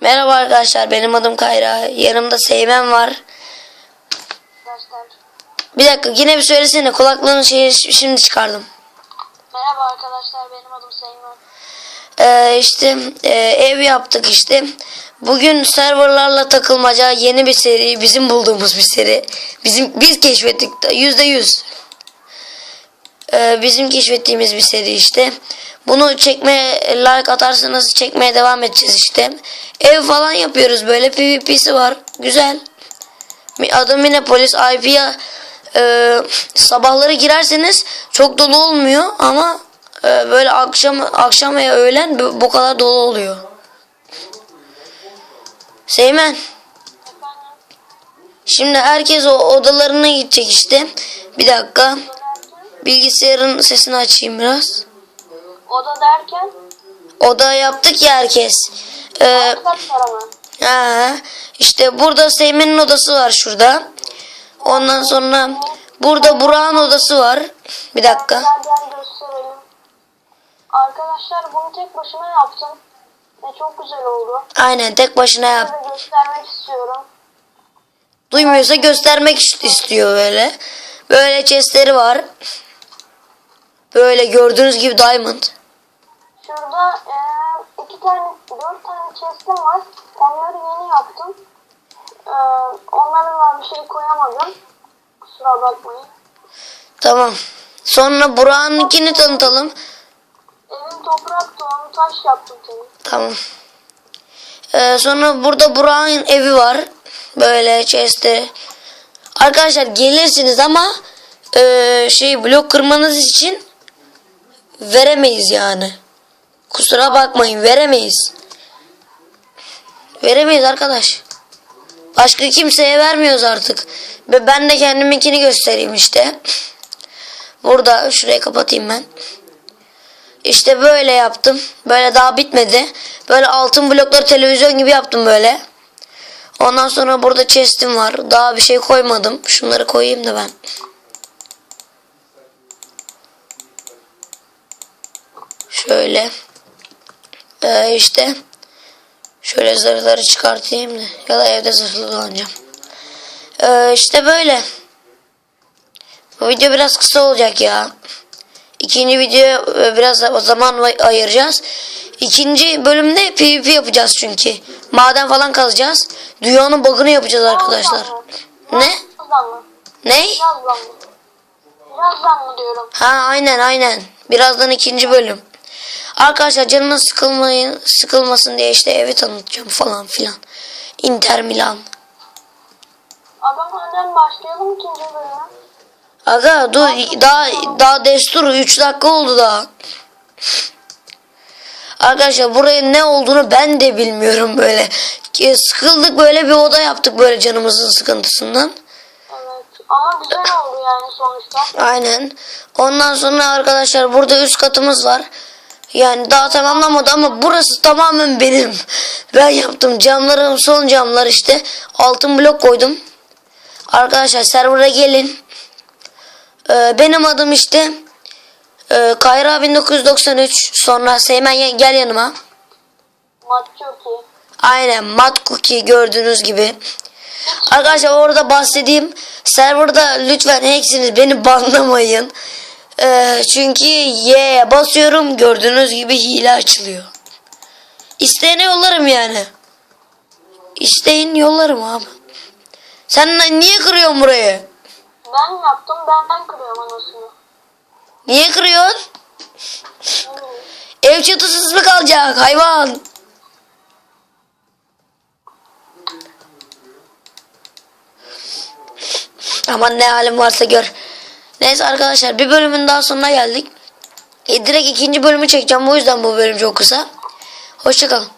Merhaba arkadaşlar benim adım Kayra. Yanımda Seymen var. Arkadaşlar. Bir dakika yine bir söylesene kulaklığın şeyi şimdi çıkardım. Merhaba arkadaşlar benim adım Seymen. Ee, işte e, ev yaptık işte. Bugün serverlarla takılmaca yeni bir seri bizim bulduğumuz bir seri. Bizim biz keşfettik de yüzde yüz. Ee, bizim keşfettiğimiz bir seri işte. Bunu çekmeye like atarsanız çekmeye devam edeceğiz işte. Ev falan yapıyoruz böyle PvP'si var. Güzel. Adım yine polis IP'ye e, sabahları girerseniz çok dolu olmuyor ama e, böyle akşam akşam veya öğlen bu kadar dolu oluyor. Seymen şimdi herkes o odalarına gidecek işte. Bir dakika. Bilgisayarın sesini açayım biraz. Oda derken Oda yaptık ya herkes. Ee, ha, işte burada Seymen'in odası var şurada. Ondan sonra burada Burak'ın odası var. Bir dakika. Arkadaşlar bunu tek başıma yaptım. Ve çok güzel oldu. Aynen tek başına yap. Göstermek istiyorum. Duymuyorsa göstermek ist- istiyor böyle. Böyle chestleri var. Böyle gördüğünüz gibi diamond. Şurada eee, iki tane, dört tane chest'im var. Onları yeni yaptım. Eee onlara var bir şey koyamadım. Kusura bakmayın. Tamam. Sonra Burak'ınkini tanıtalım. Evim topraktı onu taş yaptım senin. Tamam. Ee, sonra burada Burak'ın evi var. Böyle chestleri. Arkadaşlar gelirsiniz ama e, şey blok kırmanız için veremeyiz yani. Kusura bakmayın veremeyiz. Veremeyiz arkadaş. Başka kimseye vermiyoruz artık. Ve ben de kendiminkini göstereyim işte. Burada şurayı kapatayım ben. İşte böyle yaptım. Böyle daha bitmedi. Böyle altın blokları televizyon gibi yaptım böyle. Ondan sonra burada chest'im var. Daha bir şey koymadım. Şunları koyayım da ben. Şöyle. Ee, işte. Şöyle zırhları çıkartayım da. Ya da evde zırhlı dolanacağım. Ee, işte böyle. Bu video biraz kısa olacak ya. İkinci videoya e, biraz o zaman ayıracağız. İkinci bölümde PvP yapacağız çünkü. Maden falan kazacağız. Dünyanın bug'ını yapacağız arkadaşlar. Ne? Ne? Birazdan mı diyorum. Ha aynen aynen. Birazdan ikinci bölüm. Arkadaşlar canınız sıkılmayın, sıkılmasın diye işte evi tanıtacağım falan filan. Inter Milan. Adam hemen başlayalım ikinci bölüme. Aga dur daha daha destur 3 dakika oldu daha. Arkadaşlar buraya ne olduğunu ben de bilmiyorum böyle. Ki Sıkıldık böyle bir oda yaptık böyle canımızın sıkıntısından. Evet. Ama güzel oldu yani sonuçta. Aynen. Ondan sonra arkadaşlar burada üst katımız var. Yani daha tamamlamadı ama burası tamamen benim. Ben yaptım. Camlarım son camlar işte. Altın blok koydum. Arkadaşlar server'a gelin. Ee, benim adım işte e, Kayra 1993. Sonra Seymen gel yanıma. İyi. Aynen Mat Cookie gördüğünüz gibi. Arkadaşlar orada bahsedeyim. Serverda lütfen hepsiniz beni banlamayın. Ee, çünkü Y'ye basıyorum gördüğünüz gibi hile açılıyor. İsteyene yollarım yani. İsteyin yollarım abi. Sen niye kırıyorsun burayı? Ben yaptım benden kırıyorum anasını. Niye kırıyorsun? Ev çatısız mı kalacak hayvan? Aman ne halim varsa gör. Neyse arkadaşlar bir bölümün daha sonuna geldik. E, direkt ikinci bölümü çekeceğim. O yüzden bu bölüm çok kısa. Hoşçakalın.